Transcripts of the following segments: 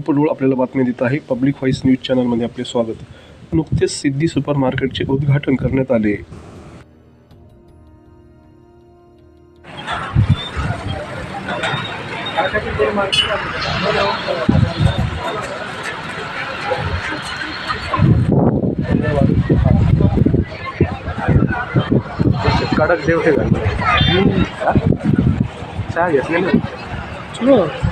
पडोळ आपल्याला बातमी देत आहे. पब्लिक व्हॉइस न्यूज चॅनलमध्ये आपले स्वागत. नुकतेच सिद्धी सुपर मार्केटचे उद्घाटन करण्यात आले. कडक देव हे चहा घेतले ना पाळापळी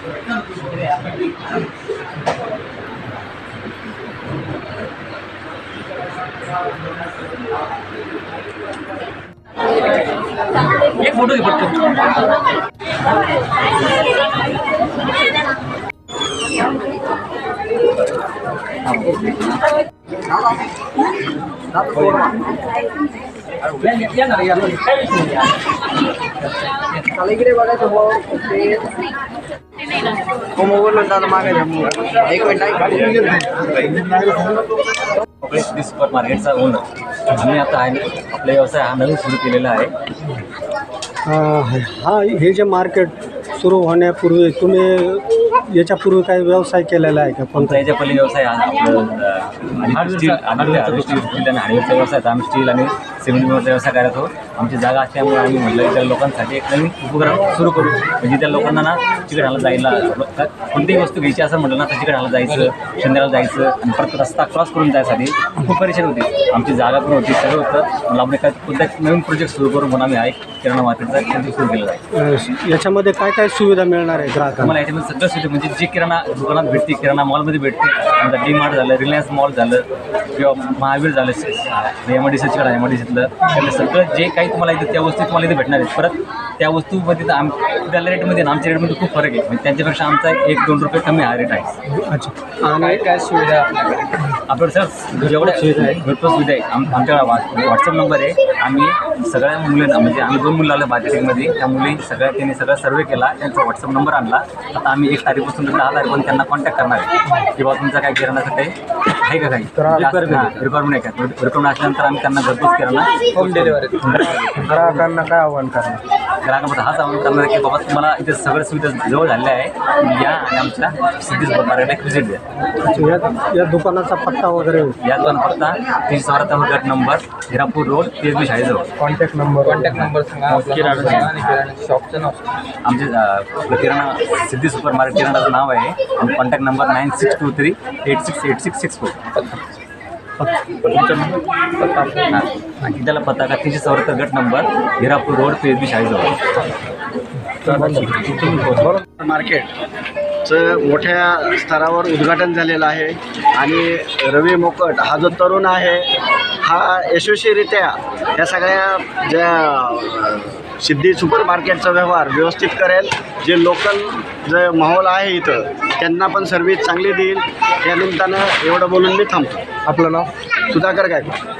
एक फोटो घे पटकन या ना इकडे बघायचं हो ते मोबाईल मागायचं एक मिनिट सुपर मार्केटचा ओनर आम्ही आता आहे आपला व्यवसाय हा नवीन सुरू केलेला आहे हा हे जे मार्केट सुरू होण्यापूर्वी तुम्ही याच्यापूर्वी काही व्यवसाय केलेला आहे का कोणता याच्या पहिले व्यवसाय हा आपलं स्टील आणि स्टील स्टील आणि हार्डवेअरचा व्यवसाय आम्ही स्टील आणि सिमेंटचा व्यवसाय करत होतो आमची जागा असल्यामुळे आम्ही म्हटलं त्या लोकांसाठी एक नवीन उपक्रम सुरू करू. म्हणजे त्या लोकांना ना चिकडाला जायला कोणतीही वस्तू घ्यायची असं म्हटलं ना तर चिकडाला जायचं शिंद्याला जायचं आणि परत रस्ता क्रॉस करून जायसाठी खूप परेशान होती. आमची जागा पण होती सगळं होतं. मला आपण काय कोणता एक नवीन प्रोजेक्ट सुरू करून म्हणून आम्ही हा एक किराणा मार्केटचा प्रोजेक्ट सुरू केलेला आहे. अं, याच्यामध्ये काय काय सुविधा मिळणार आहे ग्राहकांना? तुम्हाला याच्यामध्ये सगळं सुविधा म्हणजे जे किराणा दुकानात भेटते किराणा मॉलमध्ये भेटते आता डी मार्ट झालं रिलायन्स मॉल झालं किंवा महावीर झालं एम आय डी सीचं एम आय डी सीतलं सगळं जे काही तुम्हाला इथे त्या वस्तू तुम्हाला इथे भेटणार आहेत. परत त्या वस्तूमध्ये तर आम त्या रेटमध्ये आणि आमच्या रेटमध्ये खूप फरक आहे. म्हणजे त्यांच्यापेक्षा आमचा एक दोन रुपये कमी हा रेट आहे. अच्छा. आणि काय सुविधा? आपल्याकडे सर जेवढ्या सुविधा आहेत भरपूर सुविधा आहे. आम आमच्याकडे व्हॉट्सअप नंबर आहे. आम्ही सगळ्या मुलींना म्हणजे आम्ही दोन मुलं आलो मार्केटिंगमध्ये त्या मुली सगळ्या त्यांनी सगळा सर्वे केला. त्यांचा व्हॉट्सअप नंबर आणला. आता आम्ही एक तारीखपासून तर दहा तारीखपर्यंत त्यांना कॉन्टॅक्ट करणार आहे. किंवा तुमचा काय किराणाचं काही आहे का काही? रिक्वायरमेंट आहे का? रिक्वायरमेंट असल्यानंतर आम्ही त्यांना घरपोच किराणा होम डिलिव्हरी ग्राहकांना काय आव्हान करणार? ग्राहकांमध्ये हाच आव्हान करणार आहे की बाबा तुम्हाला इथे सगळ्या सुविधा जवळ झालेल्या आहे. तुम्ही या आणि आमच्या मार्केटला एक व्हिजिट द्या. या या दुकानाचा पत्ता वगैरे? यात पण फक्त तीनशे चौऱ्याहत्तर गट नंबर हिरापूर रोड बी शाळेजवळ कॉन्टॅक्ट नंबर कॉन्टॅक्ट नंबर सांगा. आणि किराणा शॉपचं नाव सांगा. आमचे किराणा सिद्धी सुपर मार्केट किराणाचं नाव आहे. आणि contact number nine six two three eight six eight six six four त्याला पताका तीनशे चौऱ्याहत्तर गट number Hirapur road P H B शाळेजवळ मार्केटचं मोठ्या स्तरावर उद्घाटन झालेलं आहे. आणि रवी मोकट हा जो तरुण आहे हा यशस्वीरित्या या सगळ्या ज्या सिद्धी सुपर मार्केटचा व्यवहार व्यवस्थित करेल. जे लोकल जे माहोल आहे इथं त्यांना पण सर्व्हिस चांगली देईल. त्या निमित्तानं एवढं बोलून मी थांबतो. आपलं नाव? सुधाकर गायकवाड.